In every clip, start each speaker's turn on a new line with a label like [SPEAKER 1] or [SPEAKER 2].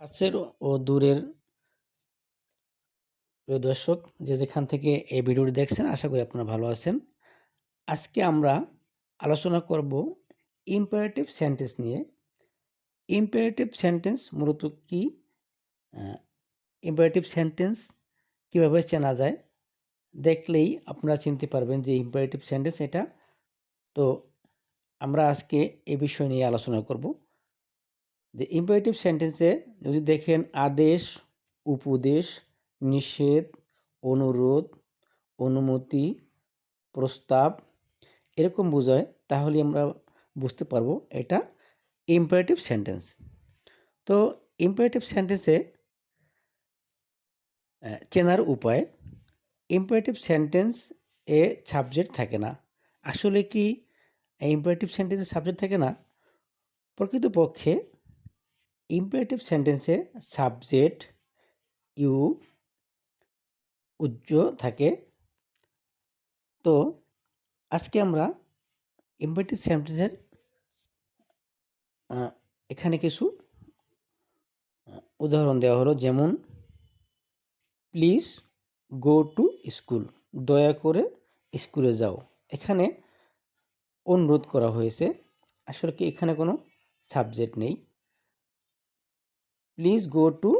[SPEAKER 1] কাছের ও দূরের প্রিয় দর্শক, যে যেখান থেকে এই ভিডিওটি দেখছেন, আশা করি আপনারা ভালো আছেন। আজকে আমরা আলোচনা করব ইম্পারেটিভ সেন্টেন্স নিয়ে। ইম্পারেটিভ সেন্টেন্স মূলত কি? ইম্পারেটিভ সেন্টেন্স কীভাবে চেনা যায়? দেখলেই আপনারা চিনতে পারবেন যে ইম্পারেটিভ সেন্টেন্স এটা। তো আমরা আজকে এ বিষয় নিয়ে আলোচনা করব। যে ইম্পারেটিভ সেন্টেন্সে যদি দেখেন আদেশ, উপদেশ, নিষেধ, অনুরোধ, অনুমতি, প্রস্তাব এরকম বোঝায়, তাহলে আমরা বুঝতে পারব এটা ইম্পারেটিভ সেন্টেন্স তো ইম্পারেটিভ সেন্টেন্সে চেনার উপায় ইম্পারেটিভ সেন্টেন্স এ সাবজেক্ট থাকে না। আসলে কি ইম্পারেটিভ সেন্টেন্সে সাবজেক্ট থাকে না? প্রকৃতপক্ষে ইম্পারেটিভ সেন্টেন্সে সাবজেক্ট ইউ উজ্জ থাকে। তো আজকে আমরা ইম্পারেটিভ সেন্টেন্সের এখানে কিছু উদাহরণ দেওয়া হলো। যেমন প্লিজ গো টু স্কুল দয়া করে স্কুলে যাও। এখানে অনুরোধ করা হয়েছে। আসলে কি এখানে কোনো সাবজেক্ট নেই। প্লিজ গো টু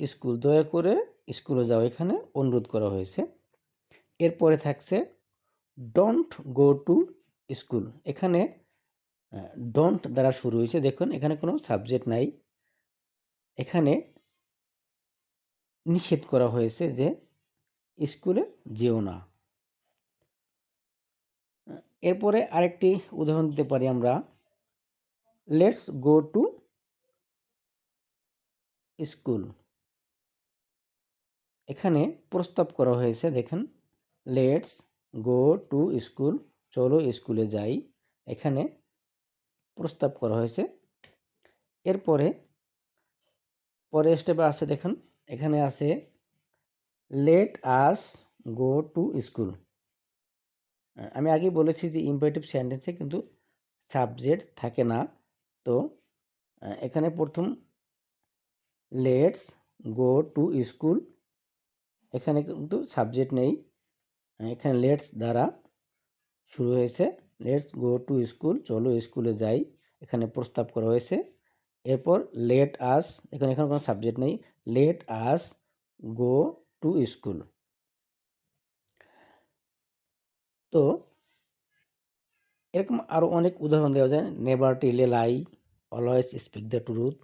[SPEAKER 1] স্কুল দয়া করে স্কুলে যাও। এখানে অনুরোধ করা হয়েছে। এরপরে থাকছে ডোন্ট গো টু স্কুল এখানে ডোন্ট দ্বারা শুরু হয়েছে। দেখুন, এখানে কোনো সাবজেক্ট নাই। এখানে নিষেধ করা হয়েছে যে স্কুলে যেও না। এরপরে আরেকটি উদাহরণ দিতে পারি আমরা। Let's go to school. এখানে প্রস্তাব করা হয়েছে, দেখেন লেটস গো টু স্কুল চলো স্কুলে যাই। এখানে প্রস্তাব করা হয়েছে। এরপরে পরে স্টেপে আছে, দেখেন, এখানে আছে let us go to school আমি আগে বলেছি যে ইম্পারেটিভ সেন্টেন্সে কিন্তু সাবজেক্ট থাকে না। তো, এখানে প্রথম লেটস গো টু স্কুল এখানে কিন্তু সাবজেক্ট নেই। এখানে লেটস দ্বারা শুরু হয়েছে। লেটস গো টু স্কুল চলো স্কুলে যাই। এখানে প্রস্তাব করা হয়েছে। এরপর লেট আস এখানে এখানে কোনো সাবজেক্ট নেই। Let us go to school তো এরকম আরও অনেক উদাহরণ দেওয়া যায়। Never tell lie always speak the truth